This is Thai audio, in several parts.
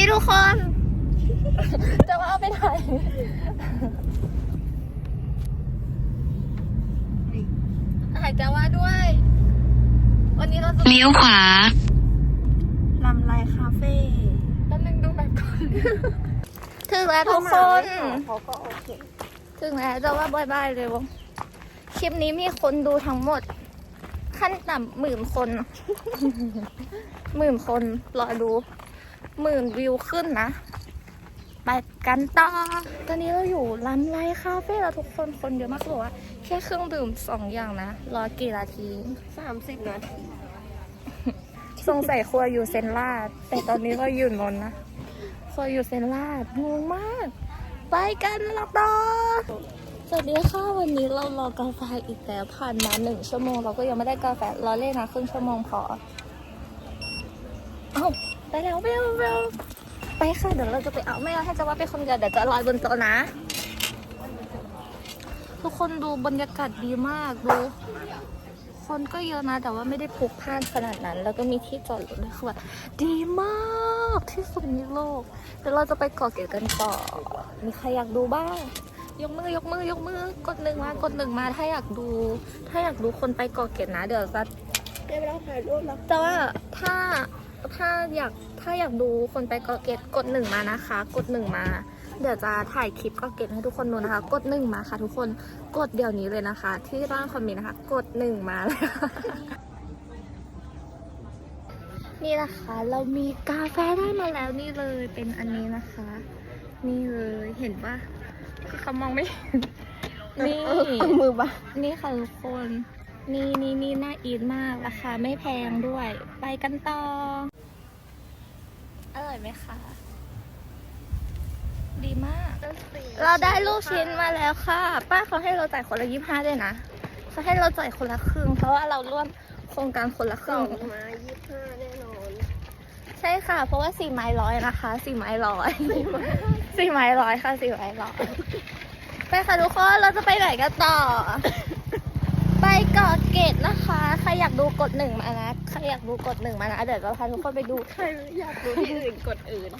ดีทุกคน จะว่าไปไหนถ่ายจะว่าด้วย วันนี้เราจะเลี้ยวขวาลำไรคาเฟ่แป๊บนึงดูแบบก่อน ถึงแล้วทุกคน เขาก็โอเค ถึงแล้วจะว่าบายบายเร็วคลิปนี้มีคนดูทั้งหมด ขั้นต่ำหมื่นคนหมื่นคนรอดู หมื่นวิวขึ้นนะ ไปกันต่อ ตอนนี้เราอยู่ร้านไลคาเฟ่แล้วทุกคนคนเยอะมากเลยว่าแค่เครื่องดื่มสองอย่างนะ รอกี่นาทีสามสิบนาทีสงสัยครัวอยู่เซนลาด แต่ตอนนี้เราอยู่นนท์นะครัวอยู่เซนลาดงงมาก ไปกันละต่อสวัสดีค่ะวันนี้เรารอกาแฟอีกแล้วผ่านมาหนึ่งชั่วโมง เราก็ยังไม่ได้กาแฟรอเล่นนะครึ่งชั่วโมงพอ เอา ไปแล้วเบลเบลไปค่ะเดี๋ยวเราจะไปเอาไม่เอาให้จะว่าเป็นคนเดียวเดี๋ยวจะลอยบนโต๊ะนะ ทุกคนดูบรรยากาศดีมากดูคนก็เยอะนะ แต่ว่าไม่ได้พลุกพล่านขนาดนั้น แล้วก็มีที่จอดรถด้วยคือแบบดีมากที่สุดในโลกเดี๋ยวเราจะไปเกาะเกร็ดกันต่อ มีใครอยากดูบ้าง ยกมือยกมือยกมือกดหนึ่งมากดหนึ่งมาถ้าอยากดู ถ้าอยากดูคนไปเกาะเกร็ดนะ เดี๋ยวจะได้เวลาถ่ายรูปแล้วแต่ว่าถ้า ถ้าอยากถ้าอยากดูคนไปเกาะเกร็ดกดหนึ่งมานะคะ กดหนึ่งมา เดี๋ยวจะถ่ายคลิปเกาะเกร็ดให้ทุกคนดูนะคะ กดหนึ่งมาค่ะ ทุกคนกดเดี๋ยวนี้เลยนะคะ ที่ร่างคอมเมนต์นะคะ กดหนึ่งมาเลยค่ะนี่นะคะ เรามีกาแฟได้มาแล้วนี่เลยเป็นอันนี้นะคะ นี่เลยเห็นปะเขามองไม่เห็นนี่เอามือบ้านี่ค่ะทุกคน นี่นี่นี่น่าอีทมาก ราคาไม่แพงด้วย ไปกันต่อ อร่อยไหมคะ ดีมาก เราได้ลูกชิ้นมาแล้วค่ะ ป้าเขาให้เราจ่ายคนละยี่ห้าด้วยนะเขาให้เราจ่ายคนละครึ่ง เพราะว่าเราร่วมโครงการคนละคสอรึ่งงไม้ยี่สิบห้าแน่นอน ใช่ค่ะ เพราะว่าสี่ไม้ร้อยนะคะสี่ไม้ร้อยสี่ไม้ร้อยค่ะสี่ไม้ร้อยไปค่ะทุกคนเราจะไปไหนกันต่อ ไปเกาะเกร็ดนะคะ ใครอยากดูกดหนึ่งมานะ ใครอยากดูกดหนึ่งมานะ เดี๋ยวเราพาทุกคนไปดู ใครอยากดูที่อื่นกดอื่น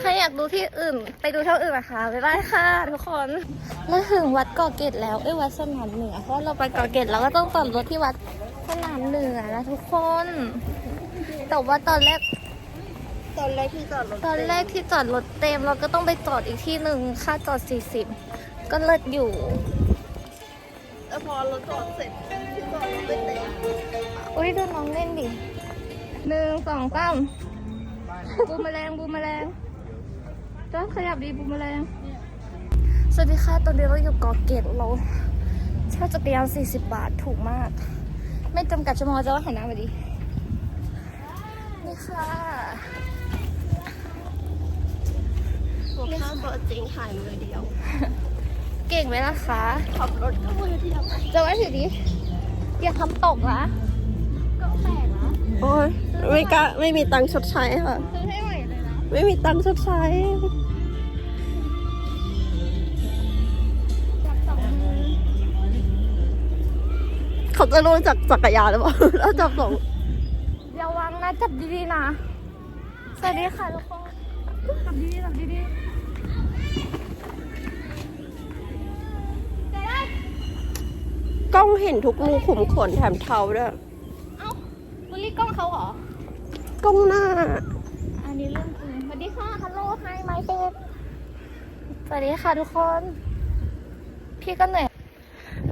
ใครอยากดูที่อื่น ไปดูเท่าอื่นนะคะบ๊ายบายค่ะ ทุกคนเราถึงวัดเกาะเกร็ดแล้ว เอ้ยวัดสนามเหนือ เพราะเราไปเกาะเกร็ดเราก็ต้องจอดรถที่วัดสนามเหนือนะทุกคน แต่ว่าตอนแรกตอนแรกที่จอดรถตอนแรกที่จอดรถเต็มเราก็ต้องไปจอดอีกที่หนึ่งค่าจอด 40 ก็เลิศอยู่ แล้วพอรถจอดเสร็จที่จอดรถไม่เต็มอุ้ยดูน้องเล่นดิหนึ่งสองสามบูมแมลงบูมแมลงจ้าขยับดีบูมแมลงสวัสดีค่ะ ตอนนี้เราอยู่เกาะเกร็ดเราเช่าจักรยาน40 บาทถูกมาก ไม่จำกัดชั่วโมงจะว่าหันหน้ามาดี นี่ค่ะหัวข้าวตัวจริงถ่ายมือเดียวเก่งไหมล่ะคะขับรถก็มือเดียวจะไว้ถือดิอย่าทำตกนะก็แปลกนะโอ้ยไม่กะไม่มีตังค์ชดใช้ค่ะ ซื้อให้ใหม่เลยนะ ไม่มีตังค์ชดใช้จับสองมือเขาจะรู้จักจักรยานหรือเปล่าแล้วจับสองระวังนะจับดีๆนะ สวัสดีค่ะทุกคนจับดีๆจับดีๆใจได้ กล้องเห็นทุกรูขุมขนแถมเทาด้วยเอ้าบุลลี่กล้องเขาเหรอ กล้องหน้า อันนี้เรื่องจริงสวัสดีค่ะฮัลโหลไฮไมเฟนสวัสดีค่ะทุกคน พี่ก็เหนื่อย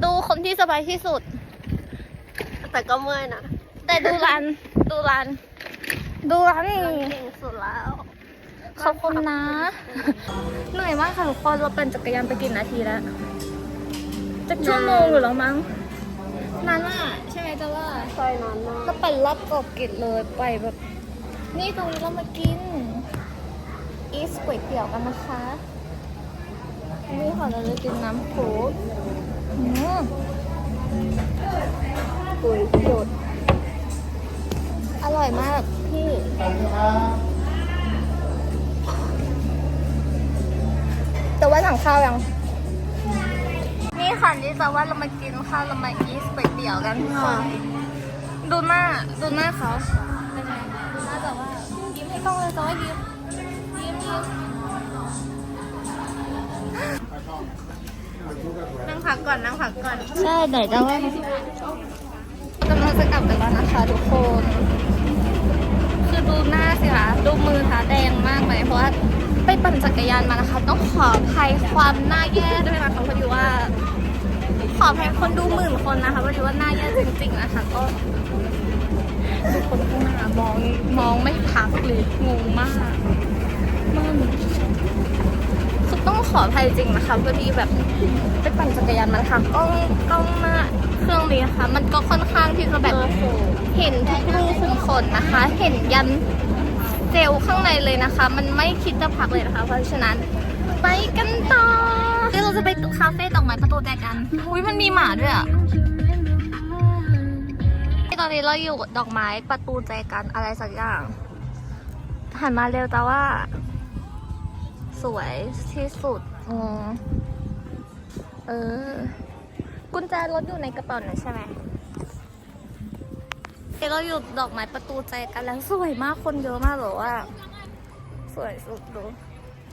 ดูคนที่สบายที่สุด แต่ก็เมื่อยนะ แต่ดูรัน ดูรัน ดูรันเก่งสุดแล้ว ขอบคุณนะ เหนื่อยมากค่ะทุกคน เราปั่นจักรยานไปกี่นาทีแล้ว จะชั่วโมงอยู่แล้วมั้งนานมากใช่ไหมจ๊ะว่าใช่นานมากก็ปั่นรอบเกาะเกร็ดเลยไปแบบ นี่ตรงนี้เรามากิน อีสก๋วยเตี๋ยวกันนะคะนี่ค่ะเราจะกินน้ำโค้กอืมปุยหยุดอร่อยมากพี่แต่ว่าสั่งข้าวยังนี่ ค่ะนี่จะว่าเรามากินข้าวเรามาอีสก๋วยเตี๋ยวกันค่ะดูหน้าดูหน้าเขาเป็นไงดูหน้าแต่ว่ายิ้มให้กล้องเลยแต่ว่ายิ้มนั่งพักก่อนนั่งพักก่อนใช่ไหนจะว่ากำลังจะกลับกันแล้วนะคะทุกคน คือดูหน้าสิคะดูมือค่ะแดงมากเลยเพราะว่าไปปั่นจักรยานมานะคะ ต้องขออภัยความหน้าแย่ด้วยนะคะพอดีว่า ขออภัยคนดูหมื่นคนนะคะพอดีว่าหน้าแย่จริงๆนะคะก็ทุกคนข้างหน้ามองมองไม่พักเลยงงมากมันคือต้องขออภัยจริงนะคะพอดีแบบไปปั่นจักรยานมาค่ะกล้องกล้องหน้าเครื่องนี้นะคะมันก็ค่อนข้างที่จะแบบเห็นทุกรูขุมขนนะคะ เห็นยันเจลข้างในเลยนะคะ มันไม่คิดจะพักเลยนะคะ เพราะฉะนั้นไปกันต่อ เดี๋ยวเราจะไปคาเฟ่ดอกไม้ประตูแจกัน อุ้ยมันมีหมาด้วยอะตอนนี้เราอยู่ดอกไม้ประตูแจกันอะไรสักอย่างหันมาเร็วแต่ว่า สวยที่สุดงงเออ กุญแจรถอยู่ในกระเป๋าหน่อยใช่ไหมเดี๋ยวเราอยู่ดอกไม้ประตูใจกันแล้วสวยมากคนเยอะมากเลยว่า สวยสุดดู